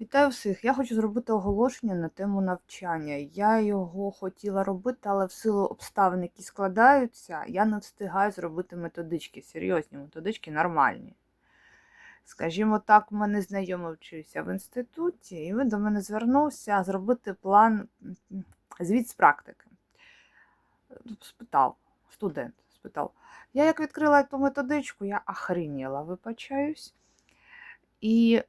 Вітаю всіх! Я хочу зробити оголошення на тему навчання. Я його хотіла робити, але в силу обставин, які складаються, я не встигаю зробити методички. Серйозні методички нормальні. Скажімо так, в мене знайомий вчився в інституті, і він до мене звернувся зробити план звіт з практики. Спитав, студент спитав. Я як відкрила ту методичку, я охреніла, вибачаюсь. І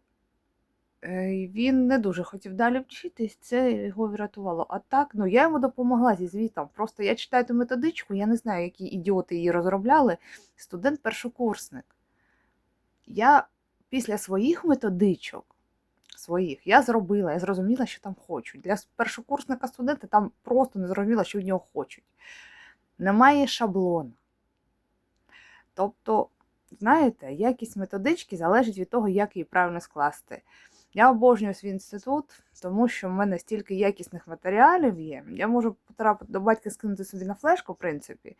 Він не дуже хотів далі вчитись, це його врятувало. А так, ну я йому допомогла зі звітом. Просто я читаю ту методичку, я не знаю, які ідіоти її розробляли. Студент-першокурсник. Я після своїх методичок, своїх, я зробила, я зрозуміла, що там хочуть. Для першокурсника студента там просто не зрозуміла, що в нього хочуть. Немає шаблона. Тобто, знаєте, якість методички залежить від того, як її правильно скласти. Я обожнюю свій інститут, тому що в мене стільки якісних матеріалів є. Я можу потрапити до батька скинути собі на флешку, в принципі,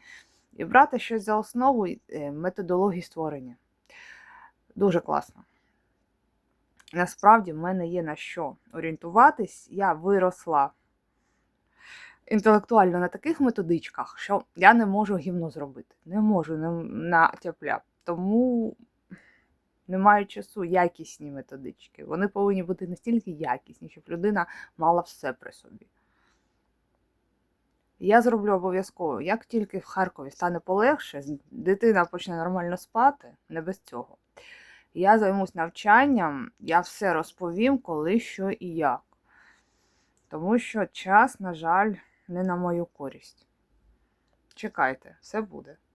і брати щось за основу е, методології створення. Дуже класно. Насправді, в мене є на що орієнтуватись. Я виросла інтелектуально на таких методичках, що я не можу гімно зробити. Не можу на, тяп-ляп. Тому не маю часу якісні методички. Вони повинні бути настільки якісні, щоб людина мала все при собі. Я зроблю обов'язково, як тільки в Харкові стане полегше, дитина почне нормально спати, не без цього. Я займусь навчанням, я все розповім, коли, що і як. Тому що час, на жаль, не на мою користь. Чекайте, все буде.